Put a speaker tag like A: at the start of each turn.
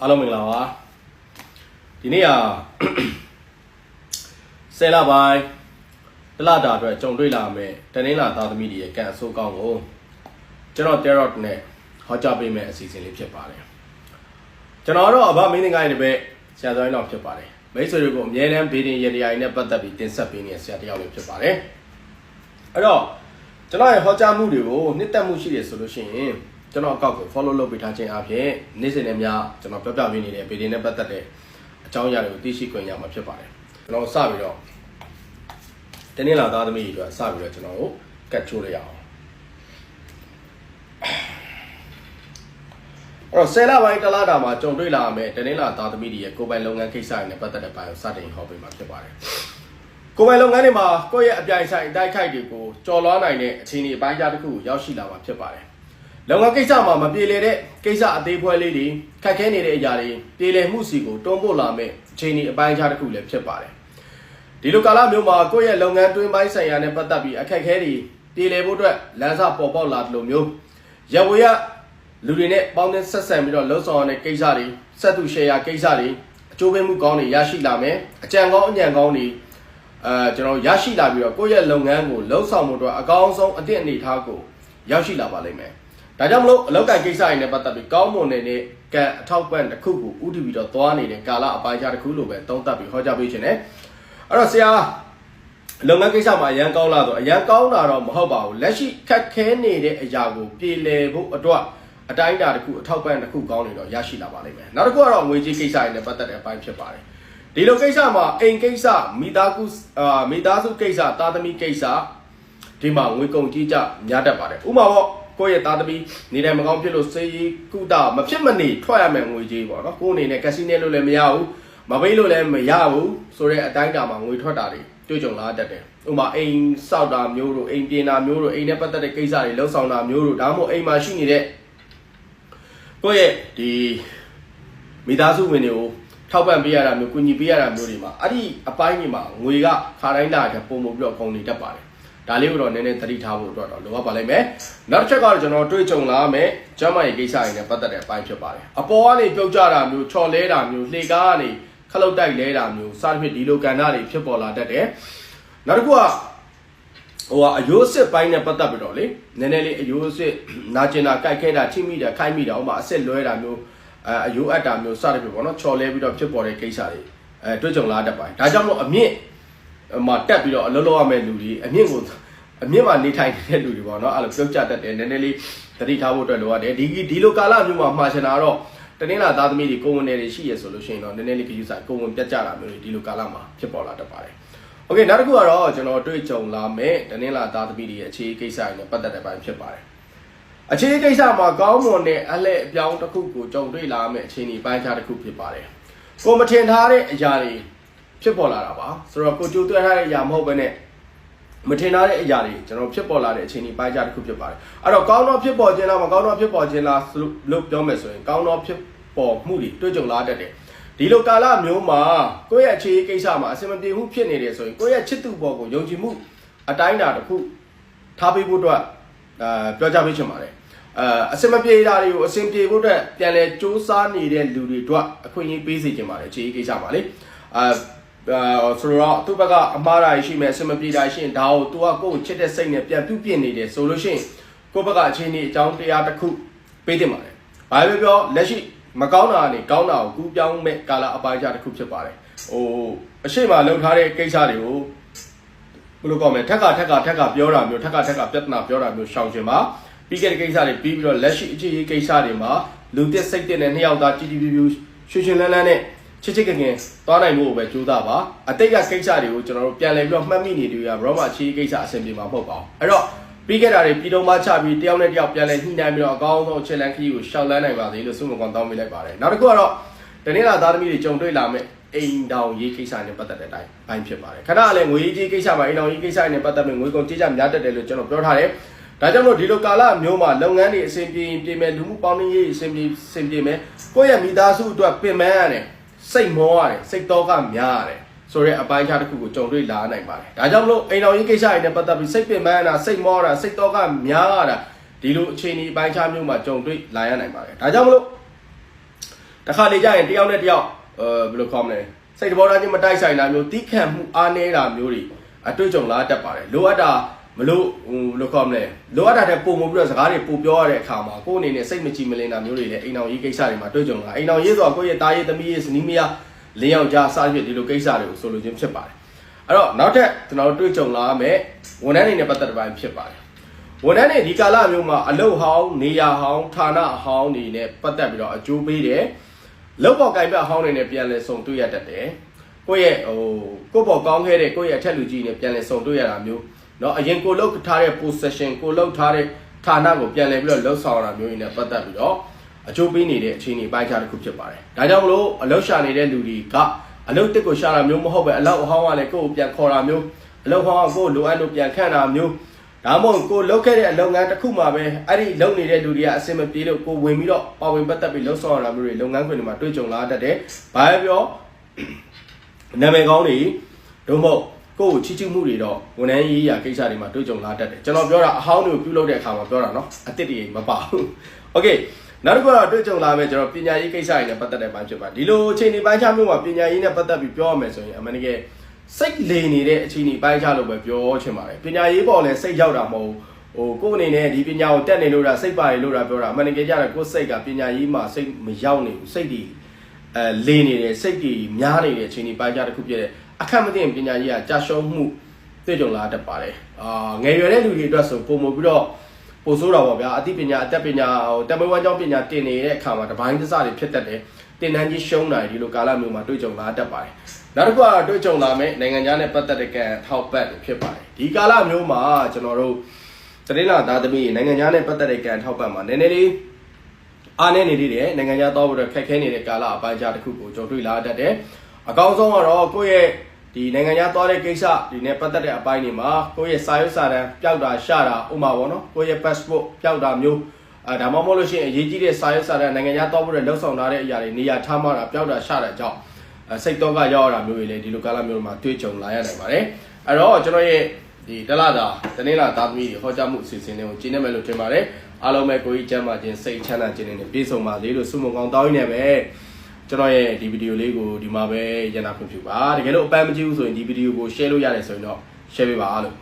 A: အားလုံးမင်္ဂလာပါဒီနေ့ကဆယ်လပိုင်းတလတာအတွက်ကြုံတွေ့လာမယ်တနင်္လာသားသမီးတွေရဲ့ကံအဆိုးကောင်းကိုကျွန်တော် Tarot နဲ့ဟောကြားပေးမယ့်အစီအစဉ်လေးဖြစ်ပါတယ်ကျွန်တော်တော့အဘမင်းငိုင်းတဲ့ဘက်ဆရာတော်တော်ဖြစ်ပါတယ်မိတ်ဆွေတွေကိုအမြဲတမ်းဘေးတင်ရတရားတွေနဲ့ပတ်သက်ပြီးတင်ဆက်ပေးနေတဲ့ဆရာတစ်ယောက်လေးဖြစ်ပါတယ်အဲ့တော့ကျွန်တော်ရဲ့ဟောကြားမှုတွေကိုနှစ်သက်မှုရှိတယ်ဆိုလို့ရှိရင် ကျွန်တော်အကောက်ကို follow လုပ်ပေးထားခြင်းအပြင်နေ့စဉ်နဲ့များကျွန်တော်ပြောပြပေးနေတဲ့ဘေးတင်နဲ့ပတ်သက်တဲ့အကြောင်းအရာတွေကိုသိရှိခွင့်ရမှာဖြစ်ပါတယ်ကျွန်တော်စပြီးတော့တနေ့လာသားသမီးတွေအတွက်စပြီးတော့ကျွန်တော်တို့ကတ်ချိုးလိုက်ရအောင်အဲ့တော့ဆယ်လပိုင်းတစ်လတာမှာကြုံတွေ့လာမယ်တနေ့လာသားသမီးတွေရဲ့ကိုယ်ပိုင်လုပ်ငန်းကိစ္စတွေနဲ့ပတ်သက်တဲ့ပိုင်းကိုစတင်ဟောပေးမှာဖြစ်ပါတယ်ကိုယ်ပိုင်လုပ်ငန်းတွေမှာကိုယ့်ရဲ့အပြိုင်ဆိုင်တိုက်ခိုက်တွေကိုကြော်လွှားနိုင်တဲ့အခြေအနေအပိုင်းခြားတစ်ခုကိုရောက်ရှိလာမှာဖြစ်ပါတယ် လုပ်ငန်းကိစ္စမှာမပြေလည်တဲ့ကိစ္စအသေးဖွဲလေးတွေခက်ခဲနေတဲ့အရာတွေပြေလည်မှုစီကိုတွန်းပို့လာမယ့်အခြေအနေအပိုင်းခြားတစ်ခုလည်းဖြစ်ပါတယ်ဒီလိုကာလမျိုးမှာကိုယ့်ရဲ့လုပ်ငန်းတွင်းပိုင်းဆိုင်ရာနဲ့ပတ်သက်ပြီးအခက်အခဲတွေပြည်လည်ဖို့အတွက်လမ်းစာပေါ်ပေါက်လာတယ်လို့မျိုးရဝေရလူတွေနဲ့ပေါင်းသင်းဆက်ဆံပြီးတော့လှုပ်ဆောင်ရတဲ့ကိစ္စတွေဆက်သူရှယ်ယာကိစ္စတွေအကျိုးပေးမှုကောင်းတွေရရှိလာမယ်အကြံကောင်းအညံကောင်းတွေအဲကျွန်တော်ရရှိလာပြီးတော့ကိုယ့်ရဲ့လုပ်ငန်းကိုလှုပ်ဆောင်မှုအတွက်အကောင်းဆုံးအသင့်အနေထားကိုရောက်ရှိလာပါလိမ့်မယ် ဒါကြောင့်မလို့အလောက်ကန်ကိစ္စတွေနဲ့ပတ်သက်ပြီးကောင်းမွန်နေတဲ့ကံအထောက်ပံ့တစ်ခုကိုဥတည်ပြီးတော့သွားနေတဲ့ကာလအပိုင်းခြားတစ်ခုလိုပဲသုံးသပ်ပြီးဟောကြားပေးခြင်းနဲ့အဲ့တော့ဆရာလုပ်ငန်းကိစ္စမှာအရန်ကောင်းလာတော့အရန်ကောင်းတာတော့မဟုတ်ပါဘူးလက်ရှိခက်ခဲနေတဲ့အရာကိုပြည်လည်ဖို့အတွက်အတိုင်းအတာတစ်ခုအထောက်ပံ့တစ်ခုကောင်းနေတော့ရရှိလာပါလိမ့်မယ်နောက်တစ်ခုကတော့ငွေကြေးကိစ္စတွေနဲ့ပတ်သက်တဲ့အပိုင်းဖြစ်ပါတယ်ဒီလိုကိစ္စမှာအိမ်ကိစ္စမိသားစုအာမိသားစုကိစ္စသားသမီးကိစ္စဒီမှာငွေကုန်ကြီးကြများတတ်ပါတယ်ဥပမာပေါ့ ကိုယ့်ရဲ့သားသမီးနေတယ်မကောင်းဖြစ်လို့စေးရီကုတာမဖြစ်မနေထွက်ရမယ်ငွေကြေးပေါ့နော်ကိုယ်အနေနဲ့ကက်စီနိုလို့လည်းမရဘူးမပေးလို့လည်းမရဘူးဆိုတော့အတိုင်းတာမှာငွေထွက်တာတွေတွေ့ကြုံလာတတ်တယ်ဥပမာအိမ်စောက်တာမျိုးတို့အိမ်ပြင်တာမျိုးတို့အိမ်နဲ့ပတ်သက်တဲ့ကိစ္စတွေလှုပ်ဆောင်တာမျိုးတို့ဒါမှမဟုတ်အိမ်မှာရှိနေတဲ့ကိုယ့်ရဲ့ဒီမိသားစုဝင်တွေကိုထောက်ပံ့ပေးရတာမျိုးကုညီပေးရတာမျိုးတွေမှာအဲ့ဒီအပိုင်းတွေမှာငွေကခါတိုင်းလာတဲ့ပုံပုံပြီးတော့ကုန်နေတတ်ပါတယ် ဒါလေးကိုတော့နည်းနည်းသတိထားဖို့အတွက်တော့လိုအပ်ပါလိမ့်မယ်နောက်တစ်ချက်ကတော့ကျွန်တော်တွေ့ကြုံလာမယ်ကျမ်းမာရေးကိစ္စတွေနဲ့ပတ်သက်တဲ့အပိုင်းဖြစ်ပါတယ်အပေါ်ကနေပြုတ်ကျတာမျိုးချော်လဲတာမျိုးလှေကားကနေခလုတ်တိုက်လဲတာမျိုးစသဖြင့်ဒီလိုကဏ္ဍတွေဖြစ်ပေါ်လာတတ်တယ်နောက်တစ်ခုကဟိုကအယိုးစစ်ပိုင်းနဲ့ပတ်သက်ပြီးတော့လေနည်းနည်းလေးအယိုးစစ်နာကျင်တာကြိုက်ခဲတာထိမိတာခိုက်မိတာဥပမာအစစ်လွဲတာမျိုးအဲအယိုးအပ်တာမျိုးစသဖြင့်ပေါ့နော်ချော်လဲပြီးတော့ဖြစ်ပေါ်တဲ့ကိစ္စတွေအဲတွေ့ကြုံလာတတ်ပါတယ်ဒါကြောင့်မို့အမြင့် မှာတက်ပြီးတော့အလုံးလုံးရမယ့်လူတွေအမြင့်ကိုအမြင့်မှာနေထိုင်နေတဲ့လူတွေပေါ့နော်အဲ့လိုပြုတ်ကျတတ်တယ်နည်းနည်းလေးသတိထားဖို့အတွက်လိုအပ်တယ်ဒီဒီလိုကာလမျိုးမှာမှာချင်တာတော့တနင်္လာသားသမီးတွေကိုဝင်နေတွေရှိရဆိုလို့ရှိရင်တော့နည်းနည်းလေးခရီးဆိုင်ကိုဝင်ပြတ်ကြတာမျိုးတွေဒီလိုကာလမှာဖြစ်ပေါ်လာတတ်ပါတယ်။ Okay နောက်တစ်ခုကတော့ကျွန်တော်တွေ့ကြုံလာမဲ့တနင်္လာသားသမီးတွေရဲ့အခြေကိစ္စတွေနဲ့ပတ်သက်တဲ့ပိုင်းဖြစ်ပါတယ်။အခြေကိစ္စမှာကောင်းမွန်တဲ့အလှည့်အပြောင်းတစ်ခုကိုကြုံတွေ့လာမဲ့အခြေအနေပိုင်းခြားတစ်ခုဖြစ်ပါတယ်။ကိုမထင်ထားတဲ့အရာတွေ ဖြစ်ပေါ်လာတာပါ။ဆိုတော့ကိုကြိုးတွဲထားတဲ့အရာမဟုတ်ဘဲနဲ့မထင်ထားတဲ့အရာတွေကျွန်တော်ဖြစ်ပေါ်လာတဲ့အခြေအနေပိုင်းခြားတစ်ခုဖြစ်ပါတယ်အဲ့တော့ကောင်းတော့ဖြစ်ပေါ်ခြင်းလားမကောင်းတော့ဖြစ်ပေါ်ခြင်းလားလို့ပြောမယ်ဆိုရင်ကောင်းတော့ဖြစ်ပေါ်မှုတွေတွေ့ကြုံလာတတ်တယ်ဒီလိုကာလမျိုးမှာကိုယ့်ရဲ့အခြေအနေကိစ္စမှာအဆင်မပြေမှုဖြစ်နေတယ်ဆိုရင်ကိုယ့်ရဲ့ချစ်သူပေါ်ကိုယုံကြည်မှုအတိုင်းအတာတစ်ခုထားပေးဖို့အတွက်အာပြောကြပေးချင်ပါတယ်အာအစင်မပြေတာတွေကိုအစင်ပြေဖို့အတွက်ပြန်လဲစ조사နေတဲ့လူတွေအတွက်အခွင့်အရေးပေးစေချင်ပါတယ်အခြေအနေကိစ္စပါလေအာ အာဆိုတော့သူ့ဘက်ကအမှားတာရှိမယ်အစင်မပြေတာရှိရင်ဒါကို तू ကကိုယ့်ကိုချစ်တဲ့စိတ်နဲ့ပြန်ပြုပြင်နေတယ်ဆိုလို့ရှိရင်ကိုယ့်ဘက်ကအခြေအနေအကြောင်းတရားတစ်ခုပေးတင်ပါတယ်ဘာပဲပြောလက်ရှိမကောင်းတာကနေကောင်းတာကိုကူးပြောင်းမဲ့ကာလအပိုင်းခြားတစ်ခုဖြစ်ပါတယ်ဟိုအရှိမလှုပ်ထားတဲ့ကိစ္စတွေကိုဘယ်လိုကောင်းမလဲထက်ကထက်ကထက်ကပြောတာမျိုးထက်ကထက်ကပြဿနာပြောတာမျိုးရှောင်ရှင်ပါပြီးခဲ့တဲ့ကိစ္စတွေပြီးပြီးတော့လက်ရှိအခြေအနေကိစ္စတွေမှာလူတစ်စိတ်တဲ့နှစ်ယောက်သားကြည်ကြည်ပြူပြူရွှေရွှေလန်းလန်းနဲ့ ချစ်ချစ်ခင်ခင်သွားနိုင်ဖို့ပဲကြိုးစားပါအတိတ်ကကိစ္စတွေကိုကျွန်တော်တို့ပြန်လည်ပြီးတော့မှတ်မိနေတယ်ကဘရောမှာချီကိစ္စအဆင်ပြေမှာမဟုတ်ပါဘူးအဲ့တော့ပြီးခဲ့တာတွေပြည်တော်မှချပြီးတယောက်နဲ့တယောက်ပြန်လည်ညှိနှိုင်းပြီးတော့အကောင်းဆုံးအခြေလန်းခရီးကိုရှောက်လန်းနိုင်ပါစေလို့ဆုမကွန်တောင်းပေးလိုက်ပါတယ်နောက်တစ်ခုကတော့တနေ့လာသားသမီးတွေကြုံတွေ့လာမဲ့အိမ်တောင်ရေးကိစ္စနဲ့ပတ်သက်တဲ့အတိုင်းဘိုင်းဖြစ်ပါတယ်ခဏလည်းငွေရေးကိစ္စမှာအိမ်တောင်ရေးကိစ္စနဲ့ပတ်သက်မဲ့ငွေကုန်ကြေးကြများတတ်တယ်လို့ကျွန်တော်ပြောထားတယ်ဒါကြောင့်မို့ဒီလိုကာလမျိုးမှာလုပ်ငန်းတွေအဆင်ပြေပြေမဲ့လူမှုပေါင်းနှင်းရေးအဆင်ပြေအဆင်ပြေမဲ့ကိုယ့်ရဲ့မိသားစုအတွက်ပင်ပန်းရတယ် စိတ်မောရတယ်စိတ်တော့ကများရတယ်ဆိုရဲအပိုင်းခြားတစ်ခုကိုကြုံတွေ့လာနိုင်ပါတယ်ဒါကြောင့်မလို့အိမ်တော်ရေးကိစ္စတွေနဲ့ပတ်သက်ပြီးစိတ်ပင်ပန်းရတာစိတ်မောရတာစိတ်တော့ကများရတာဒီလိုအခြေအနေအပိုင်းခြားမျိုးမှာကြုံတွေ့လာရနိုင်ပါတယ်ဒါကြောင့်မလို့တခါလေကြာရင်တယောက်နဲ့တယောက်အဲဘယ်လိုခေါ်မလဲစိတ်တဘောထားချင်းမတိုက်ဆိုင်တာမျိုးတီးခံမှုအားနည်းတာမျိုးတွေအတွေ့အကြုံလာတတ်ပါတယ်လိုအပ်တာ မလို့ဟိုဘယ်လိုခေါ်မလဲလိုအပ်တာတဲ့ပုံမပြီးတော့စကားတွေပို့ပြောရတဲ့အခါမှာကိုယ့်အနေနဲ့စိတ်မကြည်မလင်တာမျိုးတွေလည်းအိမ်အောင်ရေးကိစ္စတွေမှာတွေ့ကြုံလာအိမ်အောင်ရေးဆိုတာကိုယ့်ရဲ့တားရေးသမီးရေးဇနီးမယားလင်းအောင်ကြားစားဖြစ်ဒီလိုကိစ္စတွေကိုဆိုလိုခြင်းဖြစ်ပါတယ်အဲ့တော့နောက်ထပ်ကျွန်တော်တို့တွေ့ကြုံလာမယ်ဝန်ထမ်းတွေနဲ့ပတ်သက်တဲ့ပိုင်းဖြစ်ပါတယ်ဝန်ထမ်းတွေဒီကာလမျိုးမှာအလုတ်ဟောင်းနေရဟောင်းဌာနအဟောင်းတွေနဲ့ပတ်သက်ပြီးတော့အကျိုးပေးတယ်လောက်ပေါ်ကင်ပြအဟောင်းတွေနဲ့ပြန်လဲဆုံတွေ့ရတတ်တယ်ကိုယ့်ရဲ့ဟိုကိုယ့်ပေါ်ကောင်းခဲ့တဲ့ကိုယ့်ရဲ့အထက်လူကြီးနဲ့ပြန်လဲဆုံတွေ့ရတာမျိုး เนาะအရင်ကိုလောက်ထားတဲ့ position ကိုလောက်ထားတဲ့ဌာနကိုပြန်လဲပြီးတော့လှုပ်ဆောင်ရတာမျိုးတွေနဲ့ပတ်သက်ပြီးတော့အကျိုးပေးနေတဲ့အခြေအနေပိုင်းခြားတစ်ခုဖြစ်ပါတယ်ဒါကြောင့်မလို့အလုတ်ရှာနေတဲ့လူတွေကအလုတ်တစ်ကိုရှာတာမျိုးမဟုတ်ပဲအလောက်အဟောင်းကလည်းကိုယ့်ကိုပြန်ခေါ်တာမျိုးအလုတ်ဟောင်းကကိုယ့်လိုအပ်လို့ပြန်ခန့်တာမျိုး ဒါမှမဟုတ်ကိုလုပ်ခဲ့တဲ့လုပ်ငန်းတစ်ခုမှာပဲအဲ့ဒီလုပ်နေတဲ့လူတွေကအဆင်မပြေလို့ကိုဝင်ပြီးတော့ပါဝင်ပတ်သက်ပြီးလှုပ်ဆောင်ရတာမျိုးတွေလုပ်ငန်းခွင်တွေမှာတွေ့ကြုံလာတတ်တယ်။ဘာပဲပြောနာမည်ကောင်းတွေဒုမဟုတ် ကိုယ့်ကိုချီးကျူးမှုတွေတော့ဝန်ထမ်းရေးရာကိစ္စတွေမှာတွေ့ကြုံလာတတ်တယ်။ကျွန်တော်ပြောတာအဟောင်းတွေကိုပြုလုပ်တဲ့အခါမှာပြောတာနော်။အစ်စ်တွေမပါဘူး။ Okay နောက်တစ်ခုကတော့တွေ့ကြုံလာမယ်ကျွန်တော်ပညာရေးကိစ္စတွေနဲ့ပတ်သက်တဲ့ပိုင်းဖြစ်ပါတယ်။ဒီလိုအခြေအနေပိုင်းခြားမျိုးမှာပညာရေးနဲ့ပတ်သက်ပြီးပြောရမယ်ဆိုရင်အမှန်တကယ်စိတ်လေနေတဲ့အခြေအနေပိုင်းခြားလို့ပဲပြောချင်ပါတယ်ပညာရေးပေါ်လဲစိတ်ရောက်တာမဟုတ်ဟိုကိုယ့်အနေနဲ့ဒီပညာကိုတက်နေလို့တာစိတ်ပါတယ်လို့တာပြောတာအမှန်တကယ်ကြတယ်ကိုယ့်စိတ်ကပညာရေးမှာစိတ်မရောက်နေဘူးစိတ်ဒီအဲလေနေတယ်စိတ်ဒီများနေတဲ့အခြေအနေပိုင်းခြားတစ်ခုဖြစ်တဲ့ အခက်မသိရင်ပညာရေးကကြာရှုံးမှုတွေ့ကြုံလာတတ်ပါတယ်အာငယ်ရွယ်တဲ့လူတွေအတွက်ဆိုပုံမပြီးတော့ပို့ဆိုးတာပေါ့ဗျာအသိပညာအတတ်ပညာဟိုတမန်ဝမ်းကြောင်းပညာတင်နေတဲ့အခါမှာတပိုင်းတစတွေဖြစ်တတ်တယ်တင်တန်းကြီးရှုံးတာဒီလိုကာလမျိုးမှာတွေ့ကြုံလာတတ်ပါတယ်နောက်တစ်ခုကတော့တွေ့ကြုံလာမယ်နိုင်ငံခြားနဲ့ပတ်သက်တဲ့ကံထောက်ပတ်ဖြစ်ပါတယ်ဒီကာလမျိုးမှာကျွန်တော်တို့တရင်လာသားသမီးနိုင်ငံခြားနဲ့ပတ်သက်တဲ့ကံထောက်ပတ်မှာနည်းနည်းလေးအားနေနေသေးတယ်နိုင်ငံခြားသွားဖို့တော့ခက်ခဲနေတဲ့ကာလအပိုင်းခြားတစ်ခုကိုကြုံတွေ့လာတတ်တယ်အကောင်းဆုံးကတော့ကိုယ့်ရဲ့ ဒီနိုင်ငံခြားသွားတဲ့ကိစ္စဒီနဲ့ပတ်သက်တဲ့အပိုင်းတွေမှာကိုယ့်ရဲ့စာရွက်စာတမ်းပျောက်တာရှာတာဥမာပေါ့နော်ကိုယ့်ရဲ့ passport ပျောက်တာမျိုးအဲဒါမှမဟုတ်လို့ရှိရင်အရေးကြီးတဲ့စာရွက်စာတမ်းနိုင်ငံခြားသွားဖို့လည်းလှုပ်ဆောင်ထားတဲ့အရာတွေနေရာထားမှတာပျောက်တာရှာတာကြောင့်အဲစိတ်တော့ကရောက်ရတာမျိုးတွေလည်းဒီလိုကာလမျိုးတွေမှာတွေ့ကြုံလာရနိုင်ပါတယ်အဲ့တော့ကျွန်တော်ရဲ့ဒီတလတာတနင်္လာသားသမီးတွေဟောကြားမှုအစီအစဉ်တွေကိုကျင်းနေမယ်လို့ထင်ပါတယ်အားလုံးပဲကိုကြီးကျမ်းမာခြင်းစိတ်ချမ်းသာခြင်းနဲ့ပြည့်စုံပါစေလို့ဆုမွန်ကောင်းတောင်းရင်းနဲ့ပဲ ကျွန်တော်ရဲ့ဒီဗီဒီယိုလေးကိုဒီမှာပဲရန်နာခွင့်ပြုပါတကယ်လို့အပန်းမကြည့်ဘူးဆိုရင်ဒီဗီဒီယိုကို share လို့ရတယ်ဆိုရင်တော့ share ပေးပါလို့